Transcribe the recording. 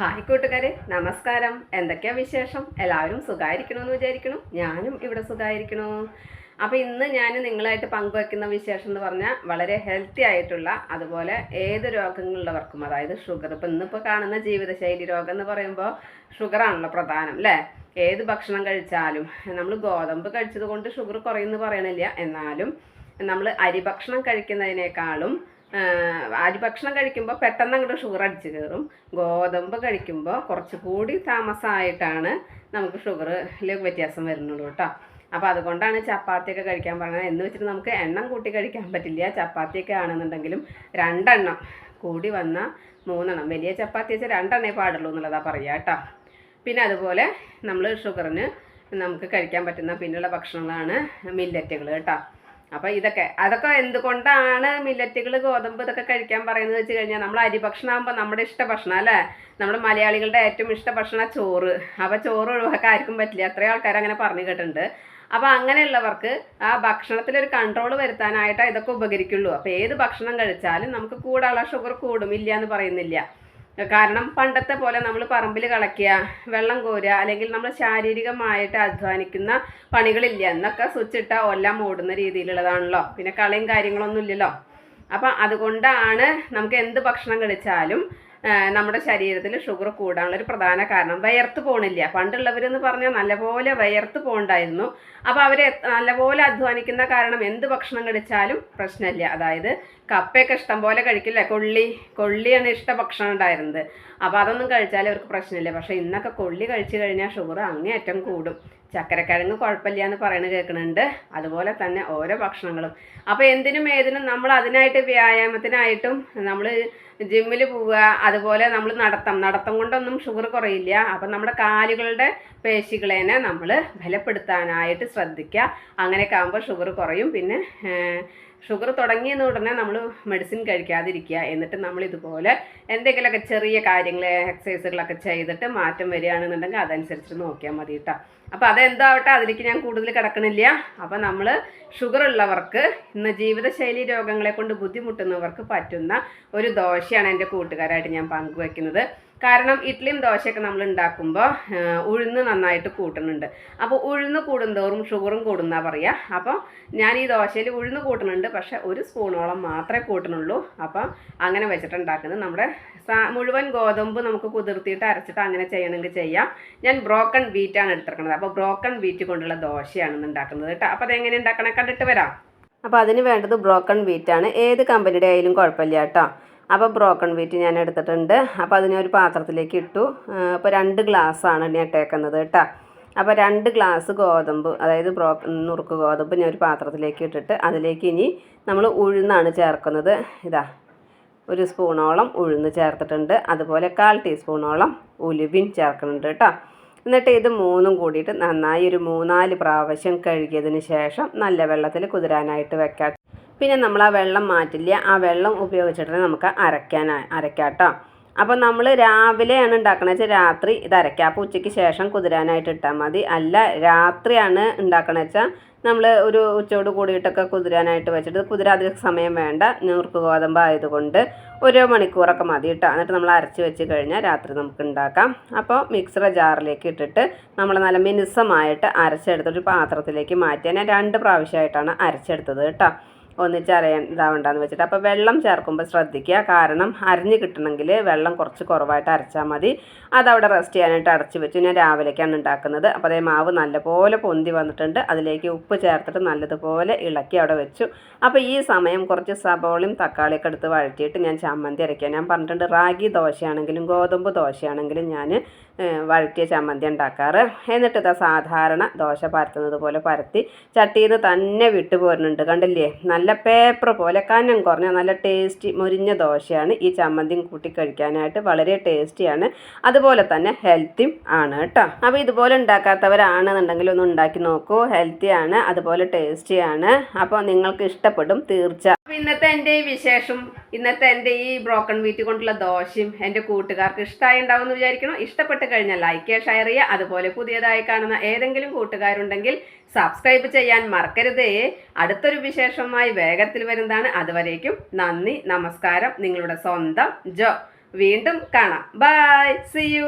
Hi. കൂട്ടുകാരെ നമസ്കാരം. എന്തൊക്കെയാ വിശേഷം? എല്ലാവരും സുഖമായിരിക്കണമെന്ന് വിചാരിക്കണു ഞാനും ഇവിടെ സുഖമായിരിക്കണു അപ്പോൾ ഇന്ന് ഞാൻ നിങ്ങളായിട്ട് പങ്കുവയ്ക്കുന്ന വിശേഷം എന്ന് പറഞ്ഞാൽ വളരെ ഹെൽത്തി ആയിട്ടുള്ള അതുപോലെ ഏത് രോഗങ്ങളുള്ളവർക്കും അതായത് ഷുഗർ ഇപ്പം ഇന്നിപ്പോൾ കാണുന്ന ജീവിതശൈലി രോഗം എന്ന് പറയുമ്പോൾ ഷുഗറാണല്ലോ പ്രധാനം അല്ലേ? ഏത് ഭക്ഷണം കഴിച്ചാലും നമ്മൾ ഗോതമ്പ് കഴിച്ചത് കൊണ്ട് ഷുഗർ കുറയുമെന്ന് പറയണില്ല. എന്നാലും നമ്മൾ അരിഭക്ഷണം കഴിക്കുന്നതിനേക്കാളും അരിഭക്ഷണം കഴിക്കുമ്പോൾ പെട്ടെന്ന് അങ്ങോട്ട് ഷുഗർ അടിച്ച് കയറും ഗോതമ്പ് കഴിക്കുമ്പോൾ കുറച്ചുകൂടി താമസമായിട്ടാണ് നമുക്ക് ഷുഗറിൽ വ്യത്യാസം വരുന്നുള്ളൂ കേട്ടോ. അപ്പോൾ അതുകൊണ്ടാണ് ചപ്പാത്തിയൊക്കെ കഴിക്കാൻ പറഞ്ഞത്. എന്ന് വെച്ചിട്ട് നമുക്ക് എണ്ണം കൂട്ടി കഴിക്കാൻ പറ്റില്ല. ചപ്പാത്തിയൊക്കെ ആണെന്നുണ്ടെങ്കിലും രണ്ടെണ്ണം കൂടി വന്ന മൂന്നെണ്ണം. വലിയ ചപ്പാത്തി വെച്ചാൽ രണ്ടെണ്ണേ പാടുള്ളൂ എന്നുള്ളതാണ് പറയുക കേട്ടോ. പിന്നെ അതുപോലെ നമ്മൾ ഷുഗറിന് നമുക്ക് കഴിക്കാൻ പറ്റുന്ന പിന്നെയുള്ള ഭക്ഷണങ്ങളാണ് മില്ലറ്റുകൾ കേട്ടോ. അപ്പോൾ ഇതൊക്കെ അതൊക്കെ എന്തുകൊണ്ടാണ് മില്ലറ്റുകൾ ഗോതമ്പ് ഇതൊക്കെ കഴിക്കാൻ പറയുന്നത് വെച്ച് കഴിഞ്ഞാൽ നമ്മൾ അരി ഭക്ഷണമാകുമ്പോൾ നമ്മുടെ ഇഷ്ട ഭക്ഷണം അല്ലേ? നമ്മുടെ മലയാളികളുടെ ഏറ്റവും ഇഷ്ട ഭക്ഷണം ചോറ്. അപ്പോൾ ചോറ് ഒഴിവാക്കാൻ ആർക്കും പറ്റില്ല. അത്രയും ആൾക്കാർ അങ്ങനെ പറഞ്ഞു കേട്ടിട്ടുണ്ട്. അപ്പോൾ അങ്ങനെയുള്ളവർക്ക് ആ ഭക്ഷണത്തിൽ ഒരു കൺട്രോൾ വരുത്താനായിട്ട് ഇതൊക്കെ ഉപകരിക്കുള്ളൂ. അപ്പോൾ ഏത് ഭക്ഷണം കഴിച്ചാലും നമുക്ക് കൂടാനുള്ള ഷുഗർ കൂടും. ഇല്ല എന്ന് പറയുന്നില്ല. കാരണം പണ്ടത്തെ പോലെ നമ്മൾ പറമ്പിൽ കളയ്ക്കുക വെള്ളം കോരുക അല്ലെങ്കിൽ നമ്മൾ ശാരീരികമായിട്ട് അധ്വാനിക്കുന്ന പണികളില്ല. എന്നൊക്കെ സ്വിച്ച് ഇട്ടാൽ എല്ലാം മൂടുന്ന രീതിയിലുള്ളതാണല്ലോ. പിന്നെ കളയും കാര്യങ്ങളൊന്നും ഇല്ലല്ലോ. അപ്പം അതുകൊണ്ടാണ് നമുക്ക് എന്ത് ഭക്ഷണം കഴിച്ചാലും നമ്മുടെ ശരീരത്തിൽ ഷുഗർ കൂടാനുള്ള ഒരു പ്രധാന കാരണം. വയർത്ത് പോണില്ല. പണ്ടുള്ളവരെന്ന് പറഞ്ഞാൽ നല്ലപോലെ വയർത്ത് പോകണ്ടായിരുന്നു. അപ്പോൾ അവരെ നല്ലപോലെ അധ്വാനിക്കുന്ന കാരണം എന്ത് ഭക്ഷണം കഴിച്ചാലും പ്രശ്നമില്ല. അതായത് കപ്പയൊക്കെ ഇഷ്ടം പോലെ കഴിക്കില്ല? കൊള്ളി കൊള്ളിയാണ് ഇഷ്ട ഭക്ഷണം ഉണ്ടായിരുന്നത്. അപ്പോൾ അതൊന്നും കഴിച്ചാൽ അവർക്ക് പ്രശ്നമില്ല. പക്ഷേ ഇന്നൊക്കെ കൊള്ളി കഴിച്ചു കഴിഞ്ഞാൽ ഷുഗർ അങ്ങേയറ്റം കൂടും. ചക്കരക്കിഴങ്ങ് കുഴപ്പമില്ല എന്ന് പറയുന്നത് കേൾക്കുന്നുണ്ട്. അതുപോലെ തന്നെ ഓരോ ഭക്ഷണങ്ങളും. അപ്പോൾ എന്തിനും ഏതിനും നമ്മൾ അതിനായിട്ട് വ്യായാമത്തിനായിട്ടും നമ്മൾ ജിമ്മിൽ പോവുക അതുപോലെ നമ്മൾ നടത്തം. നടത്തം കൊണ്ടൊന്നും ഷുഗർ കുറയില്ല. അപ്പം നമ്മുടെ കാലുകളുടെ പേശികളേനെ നമ്മൾ ബലപ്പെടുത്താനായിട്ട് ശ്രദ്ധിക്കുക. അങ്ങനെയൊക്കെ ആകുമ്പോൾ ഷുഗർ കുറയും. പിന്നെ ഷുഗർ തുടങ്ങിയെന്ന് ഉടനെ നമ്മൾ മെഡിസിൻ കഴിക്കാതിരിക്കുക. എന്നിട്ട് നമ്മൾ ഇതുപോലെ എന്തെങ്കിലുമൊക്കെ ചെറിയ കാര്യങ്ങൾ എക്സസൈസുകളൊക്കെ ചെയ്തിട്ട് മാറ്റം വരികയാണെന്നുണ്ടെങ്കിൽ അതനുസരിച്ച് നോക്കിയാൽ മതി കേട്ടോ അപ്പോൾ അതെന്താവട്ടെ അതിലേക്ക് ഞാൻ കൂടുതൽ കിടക്കണില്ല. അപ്പോൾ നമ്മൾ ഷുഗർ ഉള്ളവർക്ക് ഇന്ന് ജീവിതശൈലി രോഗങ്ങളെ കൊണ്ട് ബുദ്ധിമുട്ടുന്നവർക്ക് പറ്റുന്ന ഒരു ദോശയാണ് എന്റെ കൂട്ടുകാരായിട്ട് ഞാൻ പങ്കുവെക്കുന്നത്. കാരണം ഇഡ്ഡലിയും ദോശയൊക്കെ നമ്മൾ ഉണ്ടാക്കുമ്പോൾ ഉഴുന്ന് നന്നായിട്ട് കൂട്ടുന്നുണ്ട് അപ്പോൾ ഉഴുന്ന് കൂടുന്തോറും ഷുഗറും കൂടുന്നാ പറയുക അപ്പോൾ ഞാൻ ഈ ദോശയിൽ ഉഴുന്ന് കൂട്ടുന്നുണ്ട് പക്ഷെ ഒരു സ്പൂണോളം മാത്രമേ കൂട്ടുന്നുള്ളൂ അപ്പം അങ്ങനെ വെച്ചിട്ട് ഉണ്ടാക്കുന്നത് നമ്മുടെ മുഴുവൻ ഗോതമ്പ് നമുക്ക് കുതിർത്തിയിട്ട് അരച്ചിട്ട് അങ്ങനെ ചെയ്യണമെങ്കിൽ ചെയ്യാം. ഞാൻ ബ്രോക്കൺ വീറ്റാണ് എടുത്തിരിക്കുന്നത്. അപ്പോൾ ബ്രോക്കൺ വീറ്റ് കൊണ്ടുള്ള ദോശയാണ് ഉണ്ടാക്കുന്നത് കേട്ടോ. അപ്പോൾ അതെങ്ങനെ ഉണ്ടാക്കണേ കണ്ടിട്ട് വരാം. അപ്പോൾ അതിന് വേണ്ടത് ബ്രോക്കൺ വീറ്റാണ്. ഏത് കമ്പനിയുടെ ആയാലും കുഴപ്പമില്ല കേട്ടോ. അപ്പോൾ ബ്രോക്കൺ വീറ്റ് ഞാൻ എടുത്തിട്ടുണ്ട്. അപ്പോൾ അതിനെ ഒരു പാത്രത്തിലേക്ക് ഇട്ടു. അപ്പോൾ രണ്ട് ഗ്ലാസ്സാണ് ഞാൻ ഇട്ടേക്കുന്നത് കേട്ടോ. അപ്പോൾ രണ്ട് ഗ്ലാസ് ഗോതമ്പ് അതായത് ബ്രോ നുറുക്ക് ഗോതമ്പ് ഞാൻ ഒരു പാത്രത്തിലേക്ക് ഇട്ടിട്ട് അതിലേക്ക് ഇനി നമ്മൾ ഉഴുന്നാണ് ചേർക്കുന്നത്. ഇതാ ഒരു സ്പൂണോളം ഉഴുന്ന് ചേർത്തിട്ടുണ്ട്. അതുപോലെ കാൽ ടീസ്പൂണോളം ഉലുവിൻ ചേർക്കുന്നുണ്ട് കേട്ടോ. എന്നിട്ട് ഇത് മൂന്നും കൂടിയിട്ട് നന്നായി ഒരു മൂന്നാൽ പ്രാവശ്യം കഴുകിയതിന് ശേഷം നല്ല വെള്ളത്തിൽ കുതിരാനായിട്ട് വെക്കാം. പിന്നെ നമ്മൾ ആ വെള്ളം മാറ്റില്ല. ആ വെള്ളം ഉപയോഗിച്ചിട്ട് നമുക്ക് അരയ്ക്കാൻ അരയ്ക്കാട്ടോ അപ്പോൾ നമ്മൾ രാവിലെയാണ് ഉണ്ടാക്കണത്. വെച്ചാൽ രാത്രി ഇത് അരയ്ക്കുക അപ്പോൾ ഉച്ചയ്ക്ക് ശേഷം കുതിരാനായിട്ട് ഇട്ടാൽ മതി. അല്ല രാത്രിയാണ് ഉണ്ടാക്കണത്. വെച്ചാൽ നമ്മൾ ഒരു ഉച്ചയോട് കൂടിയിട്ടൊക്കെ കുതിരാനായിട്ട് വെച്ചിട്ട് കുതിരാധിക സമയം വേണ്ട. നൂർക്ക് ഗോതമ്പ് ആയതുകൊണ്ട് ഒരു മണിക്കൂറൊക്കെ മതി കേട്ടോ. എന്നിട്ട് നമ്മൾ അരച്ച് വെച്ച് കഴിഞ്ഞാൽ രാത്രി നമുക്ക് ഉണ്ടാക്കാം. അപ്പോൾ മിക്സറ ജാറിലേക്ക് ഇട്ടിട്ട് നമ്മൾ നല്ല മിനുസമായിട്ട് അരച്ചെടുത്തൊരു പാത്രത്തിലേക്ക് മാറ്റി ഞാൻ രണ്ട് പ്രാവശ്യമായിട്ടാണ് അരച്ചെടുത്തത് കേട്ടോ. ഒന്നിച്ച് അരയാൻ ഇതാവണ്ടെന്ന് വെച്ചിട്ട്. അപ്പോൾ വെള്ളം ചേർക്കുമ്പോൾ ശ്രദ്ധിക്കുക. കാരണം അരിഞ്ഞ് കിട്ടണമെങ്കിൽ വെള്ളം കുറച്ച് കുറവായിട്ട് അരച്ചാൽ മതി. അതവിടെ റെസ്റ്റ് ചെയ്യാനായിട്ട് അടച്ച് വെച്ച്. ഞാൻ രാവിലേക്കാണ് ഉണ്ടാക്കുന്നത്. അപ്പോൾ അതേ മാവ് നല്ലപോലെ പൊന്തി വന്നിട്ടുണ്ട്. അതിലേക്ക് ഉപ്പ് ചേർത്തിട്ട് നല്ലതുപോലെ ഇളക്കി അവിടെ വെച്ചു. അപ്പോൾ ഈ സമയം കുറച്ച് സബോളയും തക്കാളിയൊക്കെ എടുത്ത് വഴറ്റിയിട്ട് ഞാൻ ചമ്മന്തി അരയ്ക്കാൻ ഞാൻ പറഞ്ഞിട്ടുണ്ട് റാഗി ദോശയാണെങ്കിലും ഗോതമ്പ് ദോശയാണെങ്കിലും ഞാൻ വഴറ്റിയ ചമ്മന്തി ഉണ്ടാക്കാറ്. എന്നിട്ട് ഇതാ സാധാരണ ദോശ പരത്തുന്നത് പോലെ പരത്തി ചട്ടിയിൽ നിന്ന് തന്നെ വിട്ടു പോരുന്നുണ്ട്. കണ്ടില്ലേ? നല്ല പേപ്പർ പോലെ കനം കുറഞ്ഞ നല്ല ടേസ്റ്റി മുരിഞ്ഞ ദോശയാണ് ഈ ചമ്മന്തി കൂട്ടി കഴിക്കാനായിട്ട് വളരെ ടേസ്റ്റിയാണ് അതുപോലെ തന്നെ ഹെൽത്തിയും ആണ് കേട്ടോ. അപ്പോൾ ഇതുപോലെ ഉണ്ടാക്കാത്തവരാണെന്നുണ്ടെങ്കിൽ ഒന്ന് ഉണ്ടാക്കി നോക്കൂ. ഹെൽത്തിയാണ് അതുപോലെ ടേസ്റ്റിയാണ് അപ്പോൾ നിങ്ങൾക്ക് ഇഷ്ടപ്പെടും തീർച്ച ഇന്നത്തെ എന്റെ ഈ വിശേഷം ഇന്നത്തെ എന്റെ ഈ ബ്രോക്കൺ വീറ്റ് കൊണ്ടുള്ള ദോശയും എന്റെ കൂട്ടുകാർക്ക് ഇഷ്ടമായി ഉണ്ടാവുമെന്ന് വിചാരിക്കണം? ഇഷ്ടപ്പെട്ട് കഴിഞ്ഞാൽ ലൈക്ക് ഷെയർ ചെയ്യുക. അതുപോലെ പുതിയതായി കാണുന്ന ഏതെങ്കിലും കൂട്ടുകാരുണ്ടെങ്കിൽ സബ്സ്ക്രൈബ് ചെയ്യാൻ മറക്കരുതേ. അടുത്തൊരു വിശേഷമായി വേഗത്തിൽ വരുന്നതാണ്. അതുവരേക്കും നന്ദി നമസ്കാരം. നിങ്ങളുടെ സ്വന്തം ജോ. വീണ്ടും കാണാം. By C U